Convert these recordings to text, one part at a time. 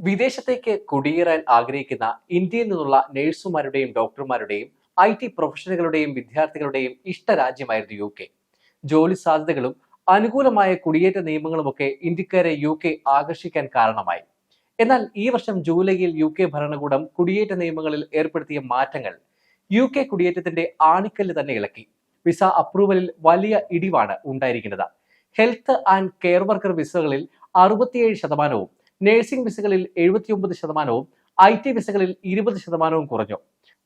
വിദേശത്തേക്ക് കുടിയേറാൻ ആഗ്രഹിക്കുന്ന ഇന്ത്യയിൽ നിന്നുള്ള നഴ്സുമാരുടെയും ഡോക്ടർമാരുടെയും ഐ ടി പ്രൊഫഷണലുകളുടെയും വിദ്യാർത്ഥികളുടെയും ഇഷ്ടരാജ്യമായിരുന്നു യു കെ. ജോലി സാധ്യതകളും അനുകൂലമായ കുടിയേറ്റ നിയമങ്ങളുമൊക്കെ ഇന്ത്യക്കാരെ യു കെ ആകർഷിക്കാൻ കാരണമായി. എന്നാൽ ഈ വർഷം ജൂലൈയിൽ യു കെ ഭരണകൂടം കുടിയേറ്റ നിയമങ്ങളിൽ ഏർപ്പെടുത്തിയ മാറ്റങ്ങൾ യു കെ കുടിയേറ്റത്തിന്റെ ആണിക്കല്ല് തന്നെ ഇളക്കി. വിസ അപ്രൂവലിൽ വലിയ ഇടിവാണ് ഉണ്ടായിരിക്കുന്നത്. ഹെൽത്ത് ആൻഡ് കെയർ വർക്കർ വിസകളിൽ അറുപത്തിയേഴ് ശതമാനവും നഴ്സിംഗ് വിസകളിൽ എഴുപത്തിയൊമ്പത് ശതമാനവും ഐ ടി വിസകളിൽ ഇരുപത് ശതമാനവും കുറഞ്ഞു.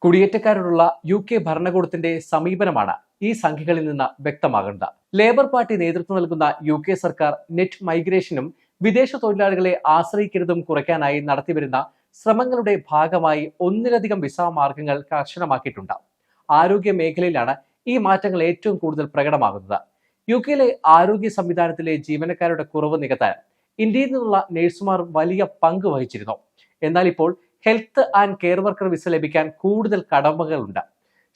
കുടിയേറ്റക്കാരോടുള്ള യു കെ ഭരണകൂടത്തിന്റെ സമീപനമാണ് ഈ സംഖ്യകളിൽ നിന്ന് വ്യക്തമാകേണ്ടത് ലേബർ പാർട്ടി നേതൃത്വം നൽകുന്ന യു കെ സർക്കാർ നെറ്റ് മൈഗ്രേഷനും വിദേശ തൊഴിലാളികളെ ആശ്രയിക്കരുതും കുറയ്ക്കാനായി നടത്തിവരുന്ന ശ്രമങ്ങളുടെ ഭാഗമായി ഒന്നിലധികം വിസ മാർഗങ്ങൾ കർശനമാക്കിയിട്ടുണ്ട്. ആരോഗ്യ മേഖലയിലാണ് ഈ മാറ്റങ്ങൾ ഏറ്റവും കൂടുതൽ പ്രകടമാകുന്നത്. യു കെയിലെ ആരോഗ്യ സംവിധാനത്തിലെ ജീവനക്കാരുടെ കുറവ് നികത്താൻ ഇന്ത്യയിൽ നിന്നുള്ള നഴ്സുമാർ വലിയ പങ്ക് വഹിച്ചിരുന്നു. എന്നാൽ ഇപ്പോൾ health and care worker visa ലഭിക്കാൻ കൂടുതൽ കടമകളുണ്ട്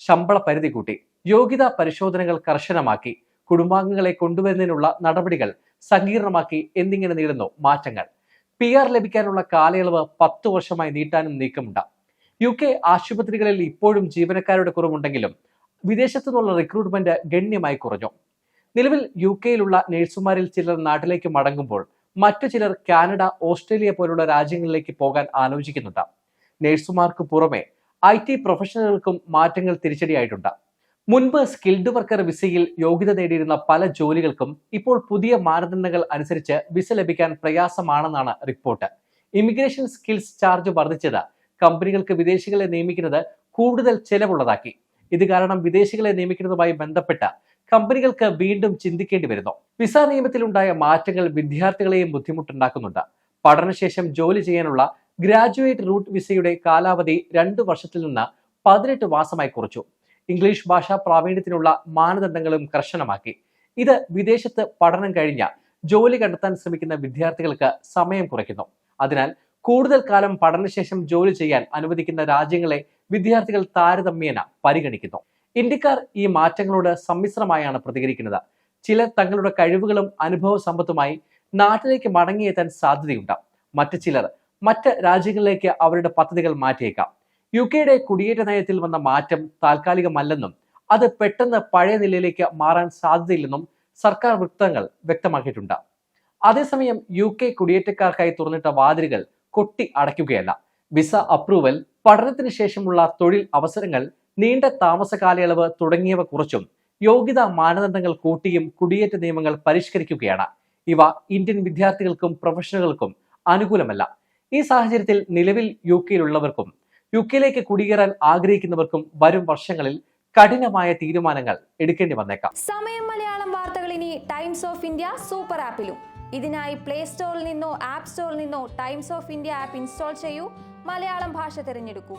ശമ്പള പരിധി കൂട്ടി യോഗ്യതാ പരിശോധനകൾ കർശനമാക്കി കുടുംബാംഗങ്ങളെ കൊണ്ടുവരുന്നതിനുള്ള നടപടികൾ സങ്കീർണമാക്കി എന്നിങ്ങനെ നീളുന്നു മാറ്റങ്ങൾ. പി ആർ ലഭിക്കാനുള്ള കാലയളവ് പത്ത് വർഷമായി നീട്ടാനും നീക്കമുണ്ട്. യു കെ ആശുപത്രികളിൽ ഇപ്പോഴും ജീവനക്കാരുടെ കുറവുണ്ടെങ്കിലും വിദേശത്തു നിന്നുള്ള റിക്രൂട്ട്മെന്റ് ഗണ്യമായി കുറഞ്ഞു. നിലവിൽ യു കെയിലുള്ള നഴ്സുമാരിൽ ചിലർ നാട്ടിലേക്ക് മടങ്ങുമ്പോൾ മറ്റു ചിലർ കാനഡ ഓസ്ട്രേലിയ പോലുള്ള രാജ്യങ്ങളിലേക്ക് പോകാൻ ആലോചിക്കുന്നുണ്ട്. നഴ്സുമാർക്ക് പുറമെ ഐ ടി പ്രൊഫഷണലുകൾക്കും മാറ്റങ്ങൾ തിരിച്ചടിയായിട്ടുണ്ട്. മുൻപ് സ്കിൽഡ് വർക്കർ വിസയിൽ യോഗ്യത നേടിയിരുന്ന പല ജോലികൾക്കും ഇപ്പോൾ പുതിയ മാനദണ്ഡങ്ങൾ അനുസരിച്ച് വിസ ലഭിക്കാൻ പ്രയാസമാണെന്നാണ് റിപ്പോർട്ട്. ഇമിഗ്രേഷൻ സ്കിൽസ് ചാർജ് വർദ്ധിച്ചത് കമ്പനികൾക്ക് വിദേശികളെ നിയമിക്കുന്നത് കൂടുതൽ ചെലവുള്ളതാക്കി. ഇത് കാരണം വിദേശികളെ നിയമിക്കുന്നതുമായി ബന്ധപ്പെട്ട് കമ്പനികൾക്ക് വീണ്ടും ചിന്തിക്കേണ്ടി വരുന്നു. വിസ നിയമത്തിലുണ്ടായ മാറ്റങ്ങൾ വിദ്യാർത്ഥികളെയും ബുദ്ധിമുട്ടുണ്ടാക്കുന്നുണ്ട്. പഠനശേഷം ജോലി ചെയ്യാനുള്ള ഗ്രാജുവേറ്റ് റൂട്ട് വിസയുടെ കാലാവധി രണ്ടു വർഷത്തിൽ നിന്ന് പതിനെട്ട് മാസമായി കുറച്ചു. ഇംഗ്ലീഷ് ഭാഷാ പ്രാവീണ്യത്തിനുള്ള മാനദണ്ഡങ്ങളും കർശനമാക്കി. ഇത് വിദേശത്ത് പഠനം കഴിഞ്ഞ ജോലി കണ്ടെത്താൻ ശ്രമിക്കുന്ന വിദ്യാർത്ഥികൾക്ക് സമയം കുറയ്ക്കുന്നു. അതിനാൽ കൂടുതൽ കാലം പഠനശേഷം ജോലി ചെയ്യാൻ അനുവദിക്കുന്ന രാജ്യങ്ങളെ വിദ്യാർത്ഥികൾ താരതമ്യേന പരിഗണിക്കുന്നു. ഇന്ത്യക്കാർ ഈ മാറ്റങ്ങളോട് സമ്മിശ്രമായാണ് പ്രതികരിക്കുന്നത്. ചിലർ തങ്ങളുടെ കഴിവുകളും അനുഭവ സമ്പത്തുമായി നാട്ടിലേക്ക് മടങ്ങിയെത്താൻ സാധ്യതയുണ്ട്. മറ്റു ചിലർ മറ്റ് രാജ്യങ്ങളിലേക്ക് അവരുടെ പദ്ധതികൾ മാറ്റിയേക്കാം. യു കെയുടെ കുടിയേറ്റ നയത്തിൽ വന്ന മാറ്റം താൽക്കാലികമല്ലെന്നും അത് പെട്ടെന്ന് പഴയ നിലയിലേക്ക് മാറാൻ സാധ്യതയില്ലെന്നും സർക്കാർ വൃത്തങ്ങൾ വ്യക്തമാക്കിയിട്ടുണ്ട്. അതേസമയം യു കെ കുടിയേറ്റക്കാർക്കായി തുറന്നിട്ട വാതിലുകൾ കൊട്ടി അടയ്ക്കുകയല്ല. വിസ അപ്രൂവൽ പഠനത്തിന് ശേഷമുള്ള തൊഴിൽ അവസരങ്ങൾ നീണ്ട താമസ കാലയളവ് തുടങ്ങിയവ കുറച്ചും യോഗ്യതാ മാനദണ്ഡങ്ങൾ കൂട്ടിയും കുടിയേറ്റ നിയമങ്ങൾ പരിഷ്കരിക്കുകയാണ്. ഇവ ഇന്ത്യൻ വിദ്യാർത്ഥികൾക്കും പ്രൊഫഷണലുകൾക്കും അനുകൂലമല്ല. ഈ സാഹചര്യത്തിൽ നിലവിൽ യു കെയിലുള്ളവർക്കും യു കെയിലേക്ക് കുടിയേറാൻ ആഗ്രഹിക്കുന്നവർക്കും വരും വർഷങ്ങളിൽ കഠിനമായ തീരുമാനങ്ങൾ എടുക്കേണ്ടി വന്നേക്കാം. സമയം മലയാളം വാർത്തകൾ ഇനി ടൈംസ് ഓഫ് ഇന്ത്യ സൂപ്പർ ആപ്പിലും. ഇതിനായി പ്ലേ സ്റ്റോറിൽ നിന്നോ ആപ്പ് സ്റ്റോറിൽ നിന്നോ Times of India app install ചെയ്യൂ. മലയാളം ഭാഷ തിരഞ്ഞെടുക്കൂ.